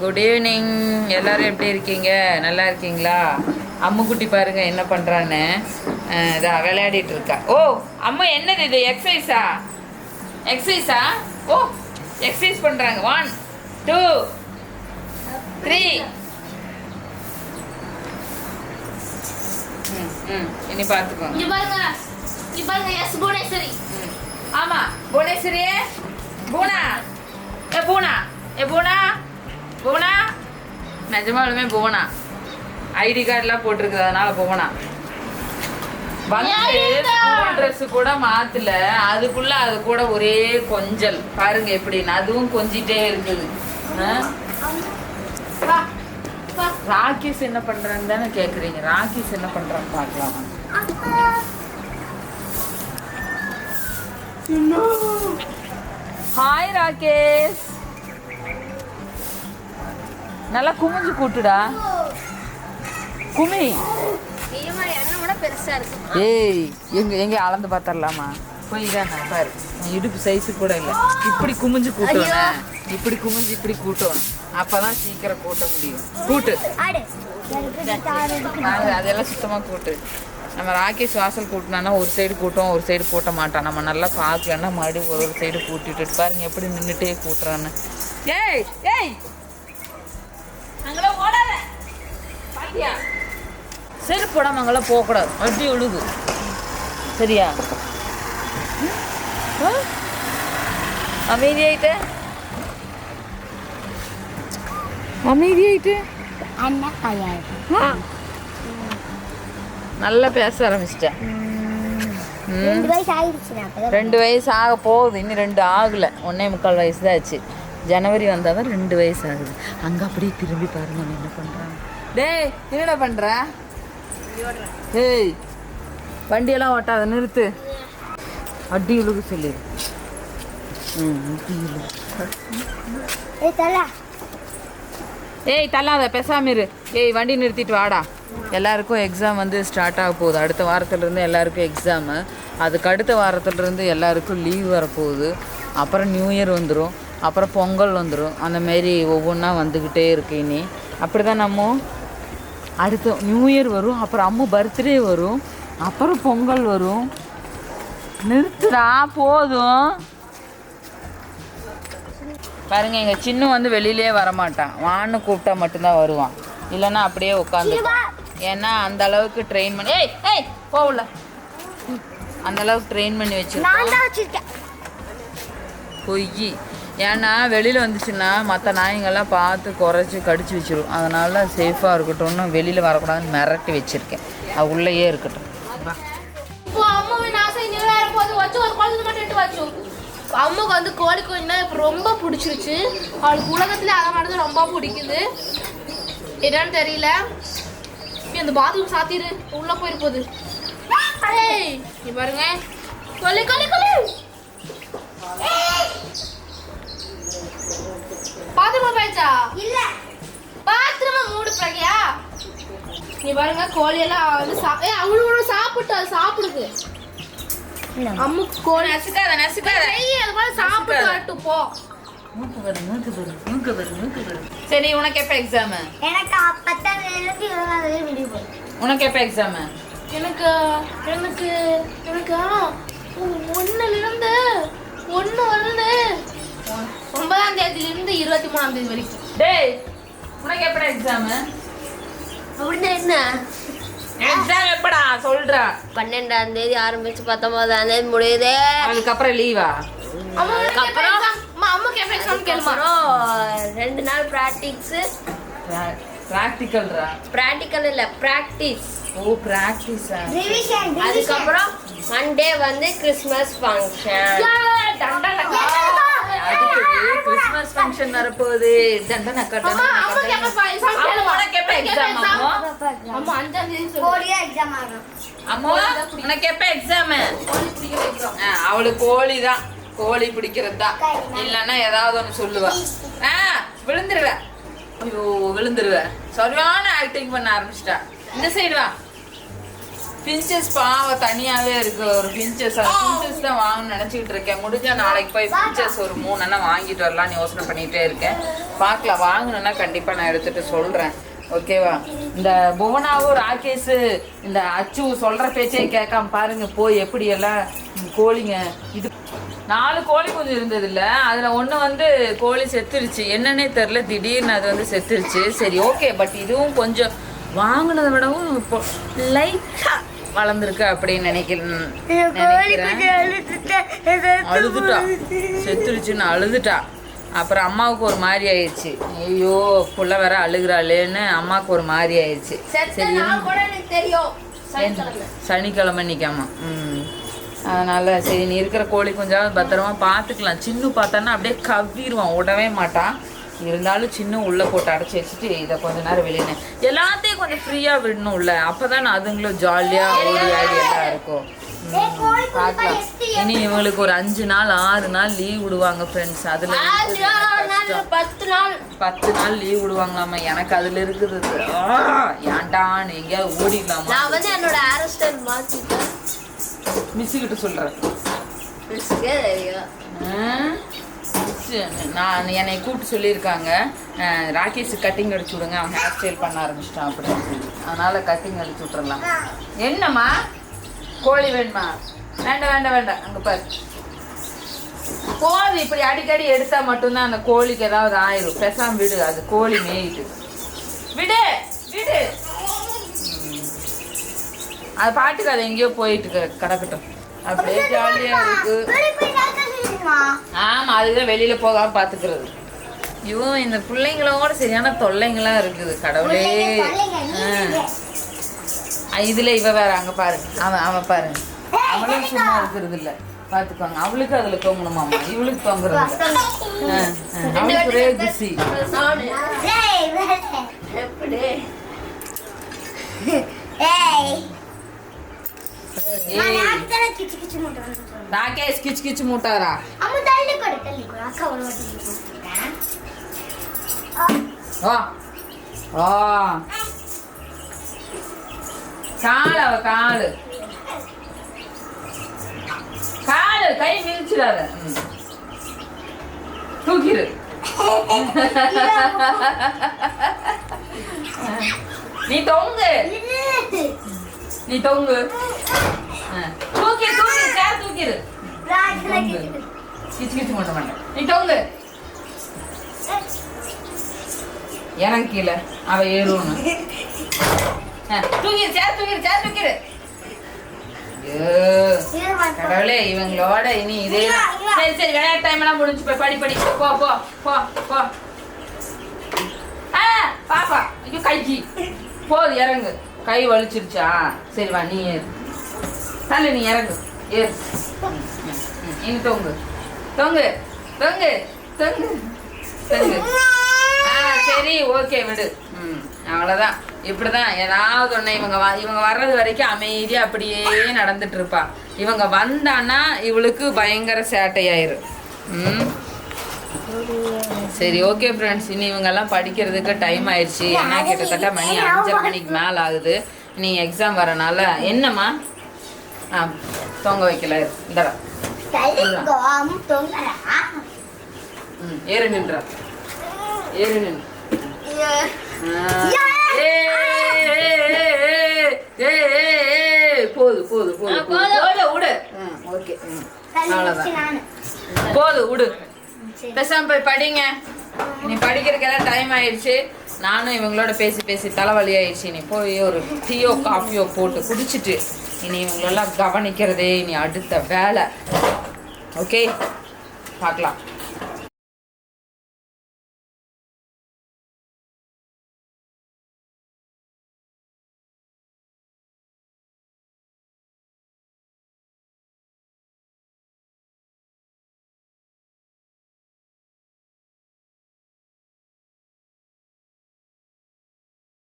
Good evening எல்லாரும் எப்படி இருக்கீங்க? நல்லா இருக்கீங்களா? அம்முக்குட்டி பாருங்க என்ன பண்ணுறான்னு இதா விளையாடிட்டு இருக்கா. ஓ அம்மா என்னது இது? எக்ஸசைஸா எக்ஸசைஸா ஓ எக்ஸசைஸ் பண்ணுறாங்க ஒன் டூ த்ரீ ம் ம். இனி பார்த்துக்கோங்க இங்க பாருங்க. இங்க பாருங்க. எஸ் புவனேஸ்வரி. ம். ஆமா. புவனேஸ்வரி பூனா. ஏ பூனா. ஏ பூனா. பூனா நிஜமாலுமே புவனா. ஐடி கார்டெலாம் போட்டிருக்குது அதனால புவனா. வந்து? ஸ்கூல் ட்ரெஸ் கூட மாத்தல. அதுக்குள்ள அது கூட ஒரே கொஞ்சல். பாருங்க எப்படின்னு. அதுவும் கொஞ்சிட்டே இருக்குது. ராகேஷ் என்ன பண்றான்னு தானே கேக்குறீங்க. ராகேஷ் என்ன பண்றான்னு பார்க்கலாம். ஹாய் ராகேஷ். நல்லா குமிஞ்சு கூட்டுடா. குமி. ஏய் எங்க எங்க அளந்து பார்த்தரலாமா போய் தான் பாரு. இடுப்பு சைஸு கூட இல்லை. இப்படி குமிஞ்சு கூட்டுவேன் இப்படி குமிஞ்சு இப்படி கூட்டுவேன். அப்பதான் சீக்கிரம் கூட்ட முடியும். கூட்டு. அதெல்லாம் சுத்தமாக கூட்டு. நம்ம ராகேஷ் வாசல் கூட்டினானா ஒரு சைடு கூட்டம் ஒரு சைடு கூட்ட மாட்டான். நம்ம நல்லா பார்க்கலன்னா மறுபடியும் ஒரு ஒரு சைடு கூட்டிட்டு பாருங்க எப்படி நின்றுட்டே கூட்டுறான்னு. ஏய் ஏய். அங்கெல்லாம் ஓடாத. பாத்தியா? செருப்பு போடாம அங்கெல்லாம் போகக்கூடாது வட்டி ஒழுகு சரியா? அமைதியாயிட்ட? அமைதியாயிட்டு? அண்ணன் கையாடு ஆ. நல்லா பேச ஆரம்பிச்சிட்டேன் ம். ரெண்டு வயசு ஆக போகுது. இன்னும் ரெண்டு ஆகலை. ஒன்றே முக்கால் வயசு தான் ஆச்சு. ஜனவரி வந்தால் தான் ரெண்டு வயசு ஆகுது அங்கே அப்படியே திரும்பி பாருங்க என்ன பண்ணுறாங்க டேய் என்னடா பண்ணுற ஏய் வண்டியெல்லாம் ஓட்டாத நிறுத்து. அடி இழுகு சொல்லிடு ம் அடி இழுகு ஏய் தள்ளாத பேசாம இரு. ஏய் வண்டி நிறுத்திட்டு வாடா. எல்லாருக்கும் எக்ஸாம் வந்து ஸ்டார்ட் ஆக போகுது. அடுத்த வாரத்துலேருந்து எல்லாருக்கும் எக்ஸாமு அதுக்கு அடுத்த வாரத்துலேருந்து எல்லாருக்கும் லீவ் வரப்போகுது. அப்புறம் நியூ இயர் வந்துடும் அப்புறம் பொங்கல் வந்துடும் அந்த மாரி ஒவ்வொன்றா வந்துக்கிட்டே இருக்கு இனி. அப்படி தான் நம்ம அடுத்து நியூ இயர் வரும். அப்புறம் அம்மு பர்த்டே வரும். அப்புறம் பொங்கல் வரும். நிறுத்துடா போதும். பாருங்க எங்க சின்ன வந்து வெளியிலே வரமாட்டான். வான்னு கூப்பிட்டா மட்டும்தான் வருவான். இல்லைன்னா அப்படியே உட்காந்து ஏன்னா அந்த அளவுக்கு ட்ரெயின் பண்ணி ஏய் ஏய் போகல அந்த அளவுக்கு ட்ரெயின் பண்ணி வச்சிருக்கேன். பொய். ஏன்னா வெளியில் வந்துச்சுன்னா மற்ற நாய்ங்கள்லாம் பார்த்து குறைச்சி கடிச்சு வச்சிடும் அதனால சேஃபாக இருக்கட்டும்னு வெளியில் வரக்கூடாதுன்னு மிரட்டி வச்சுருக்கேன். அது உள்ளேயே இருக்கட்டும். வா. ஆசை அம்மாவுக்கு வந்து கோழி கோழினா இப்போ ரொம்ப பிடிச்சிருச்சு. அவளுக்கு உலகத்துல அழகானது ரொம்ப பிடிக்குது. என்னன்னு தெரியல. நீ அந்த பாத்ரூம் சாத்திரு உள்ளே போயிருப்போது ஏய் நீ பாருங்க. கொல்லி கொல்லி கொல்லி. பாத்ரூம் போயிச்சா இல்ல. பாத்ரூம் மூடு பிரகியா நீ பாருங்க கோழி எல்லாம் வந்து ஏய் அவளு சாப்பிட்டு அது சாப்பிடுது. அம்முக்கு கோழி நசுக்காத நசுக்காத. நெய் அது போல சாப்பிட்டு வரட்டும் போ. மூக்கு வரும் மூக்கு வரும் மூக்கு வரும் மூக்கு வரும் சரி உனக்கு எப்போ எக்ஸாமு எனக்கு உனக்கு எப்போ எக்ஸாமு எனக்கு எனக்கு எனக்கு ஒன்னுலேருந்து ஒன்று வந்து ஒன்பதாம் தேதியிலிருந்து இருபத்தி மூணாம் தேதி வரைக்கும். டேய் உனக்கு எப்படா எக்ஸாமு அப்படின்னா என்ன? எக்ஸாம் எப்படா? சொல்றா. பன்னெண்டாம் தேதி ஆரம்பிச்சு பத்தொன்பதாம் தேதி முடியுது. அதுக்கப்புறம் லீவா அதுக்கப்புறம்? அம்மா அம்மாக்கு எப்போ எக்ஸாம் கேளுமா? ரெண்டு நாள் ப்ராக்டிக்ஸ் ப்ராக்டிக்கல்ரா ப்ராக்டிக்கல் இல்ல ப்ராக்டிஸ் ஓ ப்ராக்டிஸா அதுக்கப்புறம் மண்டே வந்து கிறிஸ்மஸ் ஃபங்க்ஷன் அடுத்தது கிறிஸ்மஸ் ஃபங்க்ஷன் வரப்போகுது? எக்ஸாம் கேளுமா உனக்கு எப்போ எக்ஸாம் அம்மா? அம்மா அஞ்சாம் தேதி சொல்லு. அம்மா உனக்கு எப்போ எக்ஸாமு கோழி பிடிக்கிற எக்ஸாம் அவளுக்கு கோழி தான். கோழி பிடிக்கிறது தான். இல்லைன்னா ஏதாவது ஒன்று சொல்லுவா. ஆ விழுந்துருவ. ஐயோ விழுந்துருவ. சரியான ஆக்டிங் பண்ண ஆரம்பிச்சிட்டா. இந்த சைடு வா. பிஞ்சஸ் பாவ தனியாவே இருக்கு ஒரு பிஞ்சஸ் அந்த பிஞ்சஸ் தான் வாங்கணும்னு நினைச்சிட்டு இருக்கேன். முடிஞ்சா நாளைக்கு போய் பிஞ்சஸ் ஒரு மூணு அண்ணா வாங்கிட்டு வரலாம்னு யோசனை பண்ணிட்டே இருக்கேன். பார்க்கலாம். வாங்கணும்னா கண்டிப்பா நான் எடுத்துட்டு சொல்றேன். ஓகேவா இந்த புவனாவும் ராகேஷ் இந்த அச்சு சொல்ற பேச்சே கேட்காம பாருங்க போய் எப்படி எல்லாம் கோழிங்க இது நாலு கோழி குஞ்சு இருந்தது இல்லை அதில் ஒன்று வந்து கோழி செத்துருச்சு. என்னன்னே தெரில திடீர்னு அது வந்து செத்துருச்சு. சரி ஓகே பட் இதுவும் கொஞ்சம் வாங்கினதை விடவும் இப்போ வளர்ந்துருக்கு அப்படின்னு நினைக்கிறேன். நினைக்கிறேன் அழுதுட்டா செத்துருச்சுன்னு அழுதுட்டா. அப்புறம் அம்மாவுக்கு ஒரு மாதிரி ஆயிடுச்சு. ஐயோ புள்ள வேற அழுகுறாளேன்னு அம்மாவுக்கு ஒரு மாதிரி ஆயிடுச்சு. சரி. சனிக்கிழமை. நிற்காம ம். அதனால சரி நீ இருக்கிற கோழி கொஞ்சம் பத்திரமா பார்த்துக்கலாம். சின்ன பார்த்தான்னா அப்படியே கவ்விடுவான் விடவே மாட்டான். இருந்தாலும் சின்ன உள்ள போட்டு அடைச்சி வச்சுட்டு இதை கொஞ்ச நேரம் வெளியே எல்லாத்தையும் கொஞ்சம் ஃப்ரீயாக விடணும் உள்ள அப்பதான் அதுங்களும் ஜாலியாக ஓடி ஆடி எல்லாம் இருக்கும். பார்க்கலாம். இனி இவங்களுக்கு ஒரு அஞ்சு நாள் ஆறு நாள் லீவ் விடுவாங்க ஃப்ரெண்ட்ஸ் அதில் பத்து நாள். பத்து நாள் லீவ் விடுவாங்களாமா எனக்கு அதில் இருக்குது. ஏன்டான்னு எங்கேயாவது ஓடிடலாமா? நான் வந்து என்னோட ஹேர் ஸ்டைல் மிஸ்ஸு கிட்ட சொல்கிறேன் மிஸ்க்கே தெரியும். நான் என்னை கூப்பிட்டு சொல்லியிருக்காங்க. ராகேஷ் கட்டிங் அடிச்சு விடுங்க அவன் ஹேர் ஸ்டைல் பண்ண ஆரம்பிச்சிட்டான் அப்படின்னு சொல்லி கட்டிங் அடிச்சு விட்றலாம் என்னம்மா? கோழி வேணுமா? வேண்டாம் வேண்டாம் வேண்டாம். அங்கே பாரு. கோழி இப்படி அடிக்கடி எடுத்தால் மட்டும்தான் அந்த கோழிக்கு ஏதாவது ஆயிரும். பெசாம விடு அது கோழி மேயிட்டு விடு விடு. அது பாட்டுக்கு அது எங்கேயோ போயிட்டு கிடக்கட்டும் அப்படியே ஜாலியாக இருக்குது ஆமா அதுதான் வெளியில போகாம பாத்துக்கிறது. இவன் இந்த பிள்ளைங்களோட சரியான தொல்லைங்களா இருக்குது கடவுளே. இதுல இவ வேற அங்க பாரு. அவன் அவன் பாரு அவளும் சும்மா இருக்கிறது இல்ல பாத்துக்கோங்க. அவளுக்கு அதுல தொங்கணுமாமா இவளுக்கு தொங்குறது இல்ல ஆ, ஆ. அவளுக்கு ஒரே குசி. ஏய். నాకేసి కిచ్ కిచ్ ముట్టారా కాలు కాలు కాలు కై పిలిచిరారు తూకిరు నీ తొంగు நீ தொங்கு. தூக்கி தூக்கி சேர் தூக்கிடு கிச்சு கிச்சு மூட்ட மாட்டேன் நீ தொங்கு. இறங்க கீழே. அவ ஏறுவணும் தூக்கிடு சேர் தூக்கிடு சேர் தூக்கிடு கடவுளே இவங்களோட இனி இதே சரி சரி விளையாட்டு டைம் எல்லாம் முடிஞ்சு போய் படி படி. போ போ போ போ. ஆ பாப்பா. ஐயோ கைக்கு போது இறங்கு. கை வலிச்சிருச்சா? சரி வா நீ ஏறு. தலை நீ இறங்கு. ஏறு. இனி தொங்கு. தொங்கு. தொங்கு. தொங்கு. தொங்கு. ஆ சரி ஓகே விடு. ம் அவ்வளோதான் இப்படி தான் ஏதாவது ஒன்று இவங்க வ இவங்க வர்றது வரைக்கும் அமைதியாக அப்படியே நடந்துட்டு இருப்பா. இவங்க வந்தான்னா இவளுக்கு பயங்கர சேட்டையாயிரும். ம். சரி ஓகே ஃப்ரெண்ட்ஸ் இனி இவங்கெல்லாம் படிக்கிறதுக்கு டைம் ஆயிடுச்சு. ஏன்னா கிட்டத்தட்ட மணி அஞ்சரை மணிக்கு மேலே ஆகுது. நீ எக்ஸாம் வரனால என்னம்மா? ஆ தொங்க வைக்கல. இந்தடா ம் ஏறு நின்றா. ஏறு நின்று போது போது போது போது. விடு. ஓகே அவ்வளோதான் போது விடு. பேசாம போய் படிங்க. நீ படிக்கிறதுக்கெல்லாம் டைம் ஆயிடுச்சு. நானும் இவங்களோட பேசி பேசி தலைவலி ஆயிடுச்சு. நீ போய் ஒரு டீயோ காஃபியோ போட்டு குடிச்சிட்டு இனி இவங்களெல்லாம் கவனிக்கிறதே இனி அடுத்த வேலை. ஓகே பார்க்கலாம்.